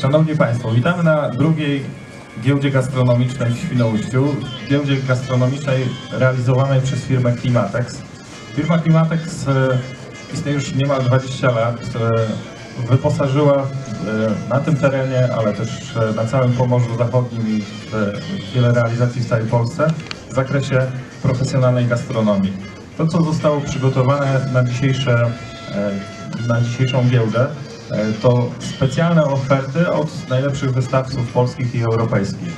Szanowni Państwo, witamy na drugiej giełdzie gastronomicznej w Świnoujściu. Giełdzie gastronomicznej realizowanej przez firmę Klimatex. Firma Klimatex e, istnieje już niemal 20 lat. E, Wyposażyła e, na tym terenie, ale też na całym Pomorzu Zachodnim i wiele realizacji w całej Polsce w zakresie profesjonalnej gastronomii. To, co zostało przygotowane na dzisiejsze na dzisiejszą giełdę, to specjalne oferty od najlepszych wystawców polskich i europejskich.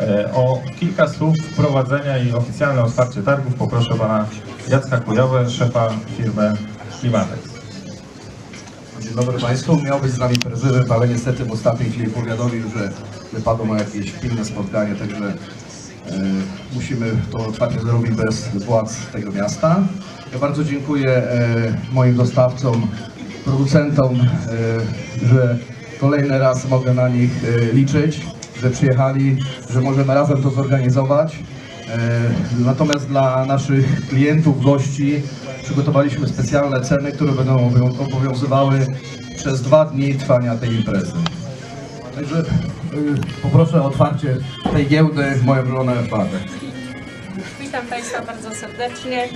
E, O kilka słów wprowadzenia i oficjalne otwarcie targów poproszę pana Jacka Kujawę, szefa firmy Klimatex. Dzień dobry Państwu. Miał być z nami prezydent, ale niestety w ostatniej chwili powiadomił, że wypadło mu jakieś pilne spotkanie, także e, musimy to otwarcie zrobić bez władz tego miasta. Ja bardzo dziękuję e, moim dostawcom, producentom, e, że kolejny raz mogę na nich e, liczyć, że przyjechali, że możemy razem to zorganizować. E, Natomiast dla naszych klientów, gości przygotowaliśmy specjalne ceny, które będą obowią- obowiązywały przez dwa dni trwania tej imprezy. Także poproszę o otwarcie tej giełdy, moją żonę Bartek. Witam Państwa bardzo serdecznie.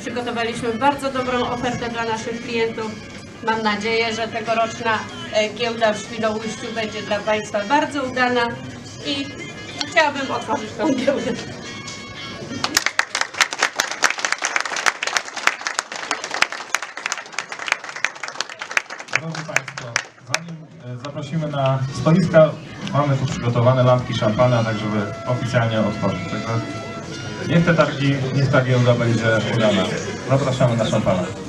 Przygotowaliśmy bardzo dobrą ofertę dla naszych klientów. Mam nadzieję, że tegoroczna e, giełda w Świnoujściu będzie dla Państwa bardzo udana i chciałabym otworzyć tą giełdę. Drodzy Państwo, zanim e, zaprosimy na stoiska, mamy tu przygotowane lampki szampana, tak żeby oficjalnie otworzyć. Także niech te targi, niech ta giełda będzie udana. Zapraszamy na szampana.